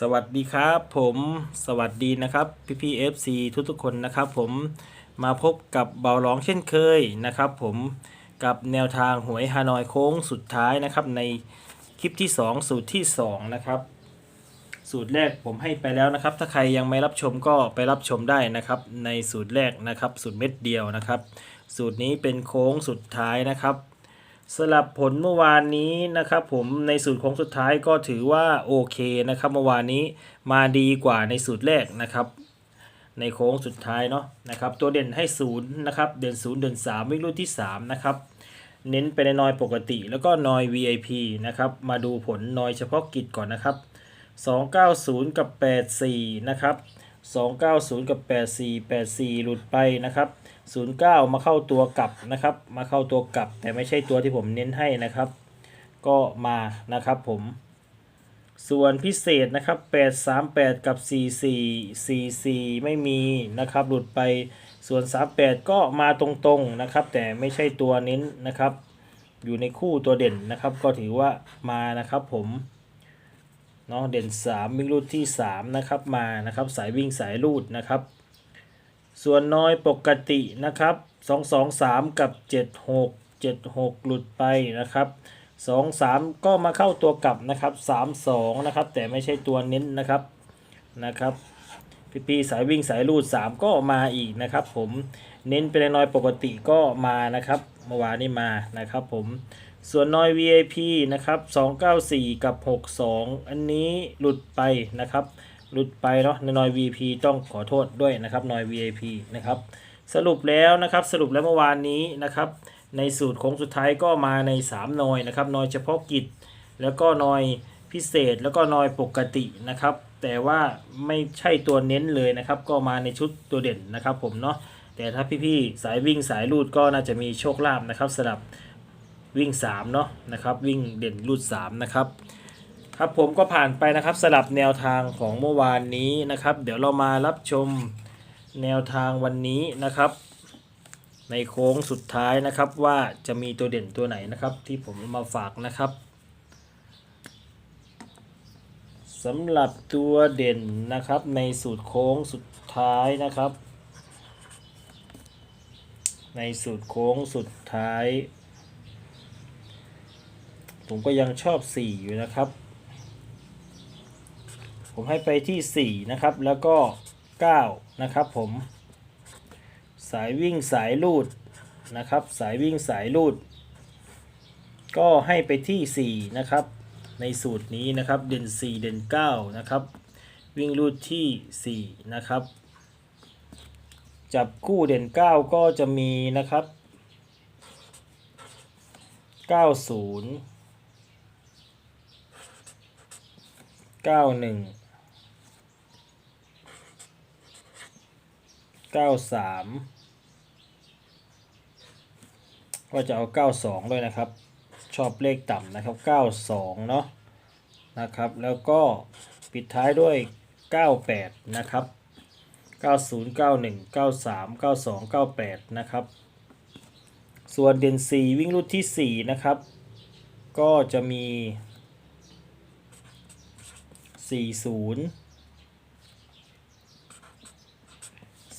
สวัสดีครับผมสวัสดีนะครับพี่พีเอฟซีทุกทุกๆคนนะครับผมมาพบกับเบาร้องเช่นเคยนะครับผมกับแนวทางหวยฮานอยโค้งสุดท้ายนะครับในคลิปที่ 2 สูตรที่ 2 นะครับ สูตรแรกผมให้ไปแล้วนะครับ ถ้าใครยังไม่รับชมก็ไปรับชมได้นะครับ ในสูตรแรกนะครับ สูตรเม็ดเดียวนะครับ สูตรนี้เป็นโค้งสุดท้ายนะครับ สลับผลเมื่อวานนี้นะครับผมในสูตรโค้งสุดท้ายก็ถือว่าโอเคนะครับเมื่อวานนี้มาดีกว่าในสูตรแรกนะครับในโค้งสุดท้ายเนาะนะครับตัวเด่นให้ศูนย์นะครับเด่นศูนย์เด่นสามวิ่งรุ่นที่สามนะครับ เน้นไปในนอยปกติแล้วก็นอย VIP นะครับ มาดูผลนอยเฉพาะกิจก่อนนะครับ 290 กับ 84 นะครับ 290 กับ 84 84 หลุดไปนะครับ 09 มาเข้าตัวกลับนะครับ มาเข้าตัวกลับ แต่ไม่ใช่ตัวที่ผมเน้นให้นะครับ ก็มานะครับผม ส่วนพิเศษนะครับ 838 กับ 44 44 ไม่มีนะครับ หลุดไป ส่วน 38 ก็มาตรงๆนะครับ แต่ไม่ใช่ตัวเน้นนะครับ อยู่ในคู่ตัวเด่นนะครับ ก็ถือว่ามานะครับผม เนาะเด่น 3 วิ่งรูดที่ 3 นะครับมานะครับสายวิ่งสายรูดนะครับ ส่วนน้อยปกตินะครับ 2 2 3 กับ 7 6 7 6 หลุดไปนะครับ 2 3 ก็มาเข้าตัวกลับนะครับ 3 2 นะครับ แต่ไม่ใช่ตัวเน้นนะครับนะครับพี่พีสายวิ่งสายรูด 3 ก็มาอีกนะครับ ผมเน้นเป็นน้อยปกติก็มานะครับเมื่อวานนี้มานะครับ ผม ส่วนนอย VIP นะครับ 294 กับ 62 อันนี้หลุดไปนะครับ หลุดไปเนาะในนอย VIP ต้องขอโทษด้วยนะครับนอย VIP นะครับ สรุปแล้วนะครับ สรุปแล้วเมื่อวานนี้นะครับ ในสูตรโค้งสุดท้ายก็มาใน 3 นอยนะครับ นอยเฉพาะกิจ แล้วก็นอยพิเศษ แล้วก็นอยปกตินะครับ แต่ว่าไม่ใช่ตัวเน้นเลยนะครับ ก็มาในชุดตัวเด่นนะครับผมเนาะ แต่ถ้าพี่ๆสายวิ่งสายลูดก็น่าจะมีโชคลาภนะครับสำหรับ วิ่ง3เนาะนะครับวิ่งเด่นรูด3นะครับครับผมก็ผ่านไปนะครับสลับแนวทางของเมื่อวานนี้นะครับ เดี๋ยวเรามารับชมแนวทางวันนี้นะครับ ในโค้งสุดท้ายนะครับว่าจะมีตัวเด่นตัวไหนนะครับ ที่ผมมาฝากนะครับสำหรับตัวเด่นนะครับในสูตรโค้งสุดท้ายนะครับ ในสูตรโค้งสุดท้าย ผมก็ยังชอบ 4 อยู่นะครับ ผมให้ไปที่ 4 นะครับ แล้วก็ 9 นะครับผม สายวิ่งสายลูดนะครับ สายวิ่งสายลูด ก็ให้ไปที่ 4 นะครับ ในสูตรนี้นะครับ เด่น 4 เด่น 9 นะครับ วิ่งลูดที่ 4 นะครับ จับคู่เด่น 9 ก็จะมีนะครับ 90 เก้าหนึ่งเก้าสามก็จะเอาเก้าสองด้วยนะครับ ชอบเลขต่ำนะครับเก้าสองเนาะนะครับ แล้วก็ปิดท้ายด้วยเก้าแปดนะครับเก้าศูนย์เก้าหนึ่งเก้าสามเก้าสองเก้าแปดนะครับส่วนเด่นสี่วิ่งรุ่นที่สี่นะครับ ก็จะมี สี่ศูนย์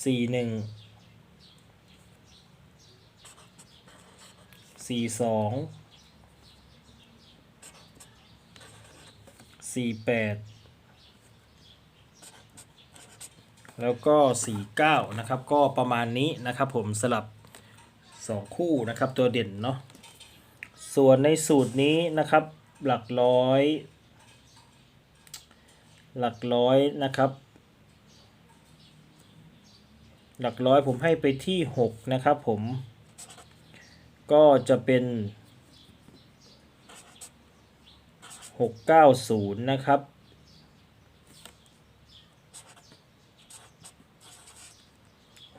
สี่หนึ่งสี่สองสี่แปดแล้วก็สี่เก้านะครับ ก็ประมาณนี้นะครับผมสลับสองคู่นะครับตัวเด่นเนาะส่วนในสูตรนี้นะครับหลักร้อย หลักร้อยนะครับ หลักร้อยผมให้ไปที่ 6 นะครับผม ก็จะเป็น 690 นะครับ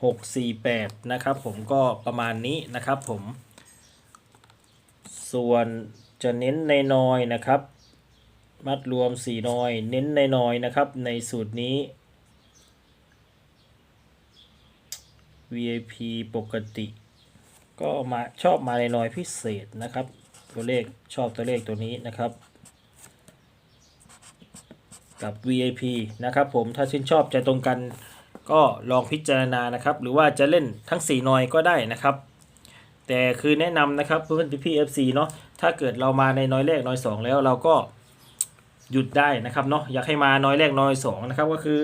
648นะครับผมก็ประมาณนี้นะครับผม ส่วนจะเน้นในนอยนะครับ มัดรวม4นอย เน้นในนอยนะครับ ในสูตรนี้ VIP ปกติ ก็มาชอบมาในนอยพิเศษนะครับ ตัวเลขชอบตัวเลขตัวนี้นะครับ กับ VIP นะครับผมถ้าชื่นชอบใจตรงกันก็ลองพิจารณานะครับ หรือว่าจะเล่นทั้ง 4 นอยก็ได้นะครับ แต่คือแนะนำนะครับเพื่อนพี่ๆ FC เนาะถ้าเกิดเรามาในน้อยแรกน้อยสองแล้วเราก็ หยุดได้นะครับเนาะอยากให้มาน้อยแรกน้อยสองนะครับก็คือ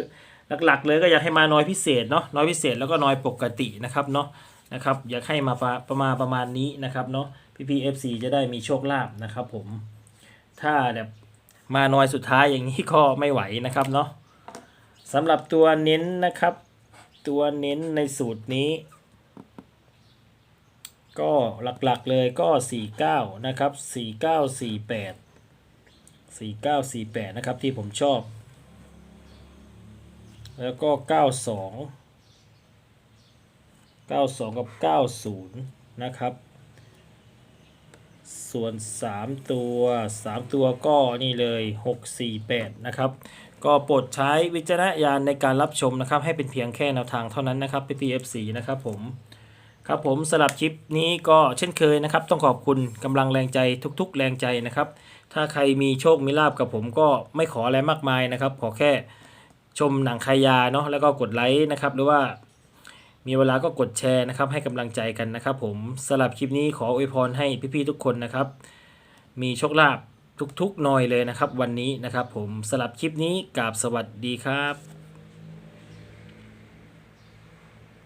หลักๆ เลยก็อยากให้มาน้อยพิเศษเนาะน้อยพิเศษแล้วก็น้อยปกตินะครับเนาะนะครับอยากให้มาประมาณประมาณนี้นะครับเนาะพี่ๆ FC จะได้มีโชคลาภนะครับผมถ้าแบบมาน้อยสุดท้ายอย่างนี้ก็ไม่ไหวนะครับเนาะสำหรับตัวเน้นนะครับ ตัวเน้นในสูตรนี้ ก็หลักๆเลยก็ 49 นะครับ 4948 4948 นะครับ ที่ผมชอบ แล้วก็ 92 92 กับ 90 นะครับ ส่วน 3 ตัว 3 ตัวก็นี่เลย 648 นะครับ ก็โปรดใช้วิจารณญาณในการรับชมนะครับ ให้เป็นเพียงแค่แนวทางเท่านั้นนะครับ PPFC นะครับผม ครับผมสำหรับคลิปนี้ก็เช่นเคยนะครับ ต้องขอบคุณกำลังแรงใจทุก ๆ แรงใจนะครับ ถ้าใครมีโชคมีลาบกับผมก็ไม่ขออะไรมากมายนะครับ ขอแค่ชมหนังคายาเนาะแล้วก็กดไลค์นะครับ หรือว่ามีเวลาก็กดแชร์นะครับ ให้กำลังใจกันนะครับ ผมสำหรับคลิปนี้ขออวยพรให้พี่ๆทุกคนนะครับ มีโชคลาภทุกๆหน่อยเลยนะครับ วันนี้นะครับ ผมสำหรับคลิปนี้กราบสวัสดีครับ